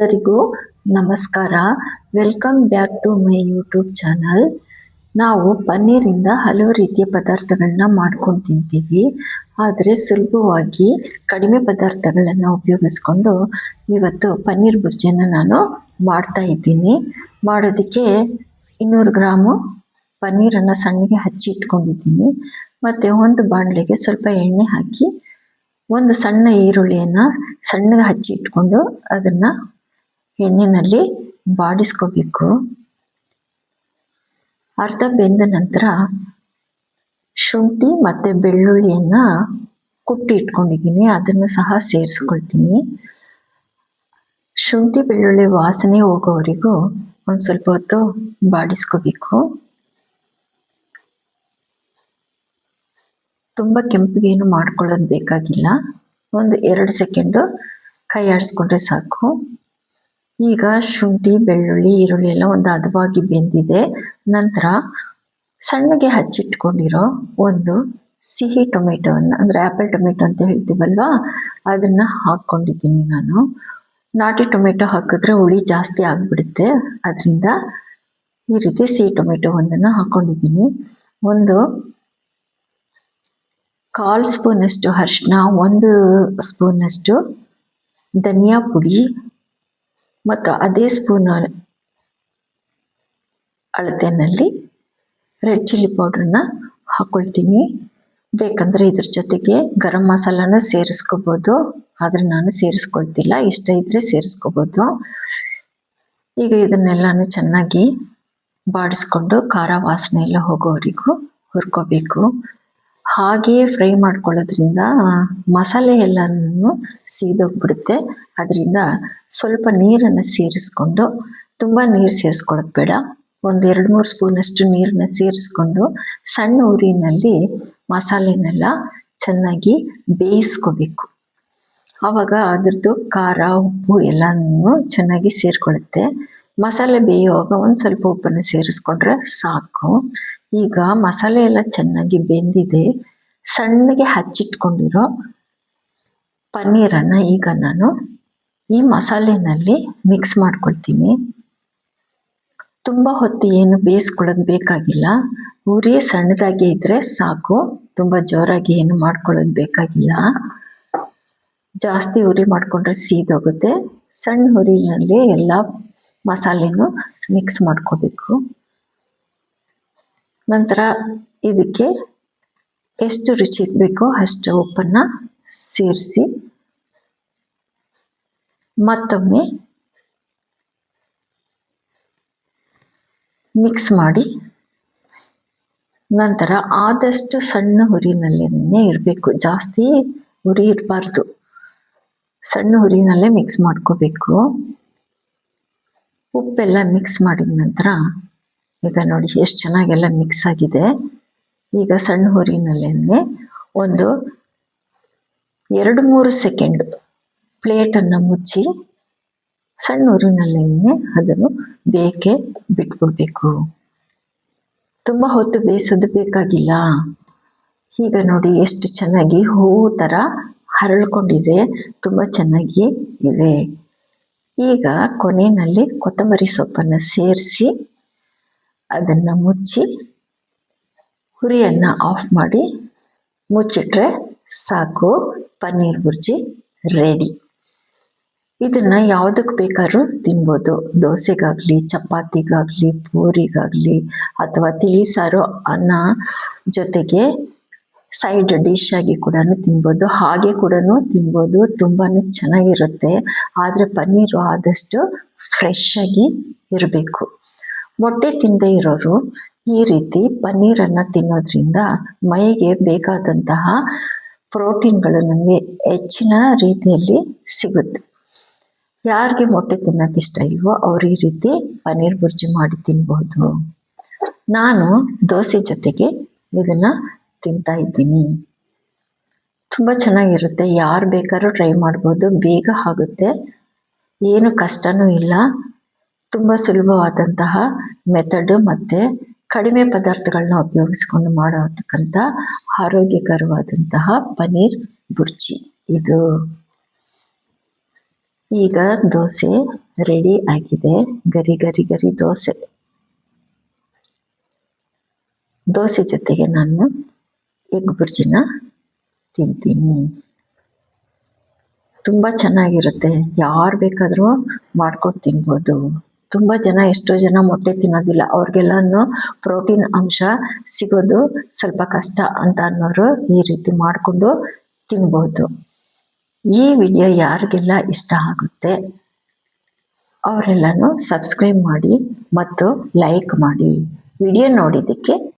ಎಲ್ಲರಿಗೂ ನಮಸ್ಕಾರ. Welcome back to my YouTube channel ನಾವು ಪನ್ನೀರಿಂದ ಹಲವು ರೀತಿಯ ಪದಾರ್ಥಗಳನ್ನ ಮಾಡ್ಕೊಂಡು ತಿಂತೀವಿ. ಆದರೆ ಸುಲಭವಾಗಿ ಕಡಿಮೆ ಪದಾರ್ಥಗಳನ್ನು ಉಪಯೋಗಿಸ್ಕೊಂಡು ಇವತ್ತು ಪನ್ನೀರ್ ಬುರ್ಜಿನ ನಾನು ಮಾಡ್ತಾ ಇದ್ದೀನಿ. ಮಾಡೋದಕ್ಕೆ ಇನ್ನೂರು ಗ್ರಾಮು ಪನ್ನೀರನ್ನು ಸಣ್ಣಗೆ ಹಚ್ಚಿ ಇಟ್ಕೊಂಡಿದ್ದೀನಿ. ಮತ್ತು ಒಂದು ಬಾಣಲೆಗೆ ಸ್ವಲ್ಪ ಎಣ್ಣೆ ಹಾಕಿ ಒಂದು ಸಣ್ಣ ಈರುಳ್ಳಿಯನ್ನು ಸಣ್ಣಗೆ ಹಚ್ಚಿ ಇಟ್ಕೊಂಡು ಅದನ್ನು ಎಣ್ಣೆಯಲ್ಲಿ ಬಾಡಿಸ್ಕೋಬೇಕು. ಅರ್ಧ ಬೆಂದ ನಂತರ ಶುಂಠಿ ಮತ್ತು ಬೆಳ್ಳುಳ್ಳಿಯನ್ನು ಕುಟ್ಟಿ ಇಟ್ಕೊಂಡಿದ್ದೀನಿ, ಅದನ್ನು ಸಹ ಸೇರಿಸ್ಕೊಳ್ತೀನಿ. ಶುಂಠಿ, ಬೆಳ್ಳುಳ್ಳಿ ವಾಸನೆ ಹೋಗೋವರೆಗೂ ಒಂದು ಸ್ವಲ್ಪ ಹೊತ್ತು ಬಾಡಿಸ್ಕೋಬೇಕು. ತುಂಬ ಕೆಂಪಿಗೇನು ಮಾಡ್ಕೊಳ್ಳೋದು ಬೇಕಾಗಿಲ್ಲ. ಒಂದು ಎರಡು ಸೆಕೆಂಡು ಕೈ ಆಡಿಸ್ಕೊಂಡ್ರೆ ಸಾಕು. ಈಗ ಶುಂಠಿ, ಬೆಳ್ಳುಳ್ಳಿ, ಈರುಳ್ಳಿ ಎಲ್ಲ ಒಂದು ಹದವಾಗಿ ಬೆಂದಿದೆ. ನಂತರ ಸಣ್ಣಗೆ ಹಚ್ಚಿಟ್ಕೊಂಡಿರೋ ಒಂದು ಸಿಹಿ ಟೊಮೆಟೊವನ್ನು ಅಂದರೆ ಆ್ಯಪಲ್ ಟೊಮೆಟೊ ಅಂತ ಹೇಳ್ತೀವಲ್ವಾ, ಅದನ್ನು ಹಾಕ್ಕೊಂಡಿದ್ದೀನಿ ನಾನು. ನಾಟಿ ಟೊಮೆಟೊ ಹಾಕಿದ್ರೆ ಹುಳಿ ಜಾಸ್ತಿ ಆಗಿಬಿಡುತ್ತೆ. ಅದರಿಂದ ಈ ರೀತಿ ಸಿಹಿ ಟೊಮೆಟೊ ಒಂದನ್ನು ಹಾಕ್ಕೊಂಡಿದ್ದೀನಿ ಒಂದು ಕಾಲು ಸ್ಪೂನಷ್ಟು ಅರಿಶಿನ ಒಂದು ಸ್ಪೂನಷ್ಟು ಧನಿಯಾ ಪುಡಿ ಮತ್ತು ಅದೇ ಸ್ಪೂನ್ ಅಳತೆಯಲ್ಲಿ ರೆಡ್ ಚಿಲ್ಲಿ ಪೌಡ್ರನ್ನ ಹಾಕ್ಕೊಳ್ತೀನಿ ಬೇಕಂದರೆ ಇದ್ರ ಜೊತೆಗೆ ಗರಂ ಮಸಾಲನೂ ಸೇರಿಸ್ಕೋಬೋದು. ಆದರೆ ನಾನು ಸೇರಿಸ್ಕೊಳ್ತಿಲ್ಲ, ಇಷ್ಟ ಇದ್ದರೆ ಸೇರಿಸ್ಕೋಬೋದು. ಈಗ ಇದನ್ನೆಲ್ಲನೂ ಚೆನ್ನಾಗಿ ಬಾಡಿಸ್ಕೊಂಡು ಖಾರ ವಾಸನೆ ಎಲ್ಲ ಹೋಗೋವರೆಗೂ ಹುರ್ಕೋಬೇಕು. ಹಾಗೆಯೇ ಫ್ರೈ ಮಾಡ್ಕೊಳ್ಳೋದ್ರಿಂದ ಮಸಾಲೆ ಎಲ್ಲನೂ ಸೀದೋಗ್ಬಿಡುತ್ತೆ. ಅದರಿಂದ ಸ್ವಲ್ಪ ನೀರನ್ನು ಸೇರಿಸ್ಕೊಂಡು, ತುಂಬ ನೀರು ಸೇರಿಸ್ಕೊಳ್ಳೋದು ಬೇಡ. ಒಂದು ಎರಡು ಮೂರು ಸ್ಪೂನಷ್ಟು ನೀರನ್ನ ಸೇರಿಸ್ಕೊಂಡು ಸಣ್ಣ ಉರಿನಲ್ಲಿ ಮಸಾಲೆನೆಲ್ಲ ಚೆನ್ನಾಗಿ ಬೇಯಿಸ್ಕೋಬೇಕು. ಆವಾಗ ಅದರದ್ದು ಖಾರ, ಉಪ್ಪು ಎಲ್ಲನೂ ಚೆನ್ನಾಗಿ ಸೇರಿಕೊಳ್ಳುತ್ತೆ. ಮಸಾಲೆ ಬೇಯುವಾಗ ಒಂದು ಸ್ವಲ್ಪ ಉಪ್ಪನ್ನು ಸೇರಿಸ್ಕೊಂಡ್ರೆ ಸಾಕು. ಈಗ ಮಸಾಲೆ ಎಲ್ಲ ಚೆನ್ನಾಗಿ ಬೆಂದಿದೆ. ಸಣ್ಣಗೆ ಹಚ್ಚಿಟ್ಕೊಂಡಿರೋ ಪನ್ನೀರನ್ನು ಈಗ ನಾನು ಈ ಮಸಾಲೆನಲ್ಲಿ ಮಿಕ್ಸ್ ಮಾಡ್ಕೊಳ್ತೀನಿ. ತುಂಬ ಹೊತ್ತು ಏನು ಬೇಯಿಸ್ಕೊಳ್ಳೋದು ಬೇಕಾಗಿಲ್ಲ. ಉರಿ ಸಣ್ಣದಾಗಿ ಇದ್ದರೆ ಸಾಕು. ತುಂಬ ಜೋರಾಗಿ ಏನು ಮಾಡ್ಕೊಳ್ಳೋದು ಬೇಕಾಗಿಲ್ಲ. ಜಾಸ್ತಿ ಉರಿ ಮಾಡಿಕೊಂಡ್ರೆ ಸೀದೋಗುತ್ತೆ. ಸಣ್ಣ ಹುರಿನಲ್ಲಿ ಎಲ್ಲ ಮಸಾಲೆನೂ ಮಿಕ್ಸ್ ಮಾಡ್ಕೋಬೇಕು. ನಂತರ ಇದಕ್ಕೆ ಎಷ್ಟು ರುಚಿ ಬೇಕೋ ಅಷ್ಟು ಉಪ್ಪನ್ನು ಸೇರಿಸಿ. ಮತ್ತೊಮ್ಮೆ ಮಿಕ್ಸ್ ಮಾಡಿ. ನಂತರ ಆದಷ್ಟು ಸಣ್ಣ ಹುರಿನಲ್ಲೇ ಇರಬೇಕು. ಜಾಸ್ತಿ ಹುರಿ ಇರಬಾರ್ದು. ಸಣ್ಣ ಹುರಿನಲ್ಲೇ ಮಿಕ್ಸ್ ಮಾಡ್ಕೋಬೇಕು. ಉಪ್ಪೆಲ್ಲ ಮಿಕ್ಸ್ ಮಾಡಿದ ನಂತರ ಈಗ ನೋಡಿ ಎಷ್ಟು ಚೆನ್ನಾಗೆಲ್ಲ ಮಿಕ್ಸ್ ಆಗಿದೆ. ಈಗ ಸಣ್ಣ ಹುರಿನಲ್ಲೇ ಒಂದು ಎರಡು ಮೂರು ಸೆಕೆಂಡ್ ಪ್ಲೇಟನ್ನು ಮುಚ್ಚಿ ಸಣ್ಣ ಊರಿನಲ್ಲೇ ಅದನ್ನು ಬೇಕೆ ಬಿಟ್ಬಿಡ್ಬೇಕು. ತುಂಬ ಹೊತ್ತು ಬೇಯಿಸೋದು ಬೇಕಾಗಿಲ್ಲ. ಈಗ ನೋಡಿ ಎಷ್ಟು ಚೆನ್ನಾಗಿ ಹೂವು ಥರ ಹರಳ್ಕೊಂಡಿದೆ. ತುಂಬ ಚೆನ್ನಾಗಿ ಇದೆ. ಈಗ ಕೊನೆಯಲ್ಲಿ ಕೊತ್ತಂಬರಿ ಸೊಪ್ಪನ್ನು ಸೇರಿಸಿ ಅದನ್ನು ಮುಚ್ಚಿ ಹುರಿಯನ್ನು ಆಫ್ ಮಾಡಿ ಮುಚ್ಚಿಟ್ರೆ ಸಾಕು. ಪನ್ನೀರ್ ಬುರ್ಜಿ ರೆಡಿ ಇದನ್ನ ಯಾವುದಕ್ಕೆ ಬೇಕಾದ್ರೂ ತಿನ್ಬೋದು. ದೋಸೆಗಾಗಲಿ, ಚಪಾತಿಗಾಗಲಿ, ಪೂರಿಗಾಗಲಿ ಅಥವಾ ತಿಳಿಸಾರು ಅನ್ನ ಜೊತೆಗೆ ಸೈಡ್ ಡಿಶ್ ಆಗಿ ಕೂಡ ತಿನ್ಬೋದು. ಹಾಗೆ ಕೂಡ ತಿನ್ಬೋದು. ತುಂಬಾ ಚೆನ್ನಾಗಿರುತ್ತೆ. ಆದರೆ ಪನ್ನೀರು ಆದಷ್ಟು ಫ್ರೆಶ್ ಆಗಿ ಇರಬೇಕು. ಮೊಟ್ಟೆ ತಿಂದೇ ಇರೋರು ಈ ರೀತಿ ಪನ್ನೀರನ್ನು ತಿನ್ನೋದ್ರಿಂದ ಮೈಗೆ ಬೇಕಾದಂತಹ ಪ್ರೋಟೀನ್ಗಳು ನಮಗೆ ಹೆಚ್ಚಿನ ರೀತಿಯಲ್ಲಿ ಸಿಗುತ್ತೆ. ಯಾರಿಗೆ ಮೊಟ್ಟೆ ತಿನ್ನೋಕೆ ಇಷ್ಟ ಇಲ್ವೋ ಅವ್ರು ಈ ರೀತಿ ಪನ್ನೀರ್ ಬುರ್ಜಿ ಮಾಡಿ ತಿನ್ಬಹುದು ನಾನು ದೋಸೆ ಜೊತೆಗೆ ಇದನ್ನ ತಿಂತಾ ಇದ್ದೀನಿ. ತುಂಬ ಚೆನ್ನಾಗಿರುತ್ತೆ. ಯಾರು ಬೇಕಾದ್ರೂ ಟ್ರೈ ಮಾಡ್ಬೋದು. ಬೇಗ ಆಗುತ್ತೆ. ಏನು ಕಷ್ಟನೂ ಇಲ್ಲ. ತುಂಬ ಸುಲಭವಾದಂತಹ ಮೆಥಡ್ ಮತ್ತು ಕಡಿಮೆ ಪದಾರ್ಥಗಳನ್ನ ಉಪಯೋಗಿಸ್ಕೊಂಡು ಮಾಡೋತಕ್ಕಂಥ ಆರೋಗ್ಯಕರವಾದಂತಹ ಪನ್ನೀರ್ ಬುರ್ಜಿ. ಇದು ಈಗ ದೋಸೆ ರೆಡಿ ಆಗಿದೆ. ಗರಿ ಗರಿ ಗರಿ ದೋಸೆ. ದೋಸೆ ಜೊತೆಗೆ ನಾನು ಎಗ್ ಬುರ್ಜಿನ ತಿಂತೀನಿ. ತುಂಬ ಚೆನ್ನಾಗಿರುತ್ತೆ. ಯಾರು ಬೇಕಾದರೂ ಮಾಡ್ಕೊಂಡು ತಿನ್ಬೋದು. ತುಂಬ ಜನ ಎಷ್ಟೋ ಜನ ಮೊಟ್ಟೆ ತಿನ್ನೋದಿಲ್ಲ. ಅವ್ರಿಗೆಲ್ಲನೂ ಪ್ರೋಟೀನ್ ಅಂಶ ಸಿಗೋದು ಸ್ವಲ್ಪ ಕಷ್ಟ ಅಂತ ಅನ್ನೋರು ಈ ರೀತಿ ಮಾಡಿಕೊಂಡು ತಿನ್ಬೋದು. ಈ ವಿಡಿಯೋ ಯಾರಿಗೆಲ್ಲ ಇಷ್ಟ ಆಗುತ್ತೆ, ಅವರೆಲ್ಲನೂ ಸಬ್ಸ್ಕ್ರೈಬ್ ಮಾಡಿ ಮತ್ತು ಲೈಕ್ ಮಾಡಿ. ವಿಡಿಯೋ ನೋಡಿದ್ದಕ್ಕೆ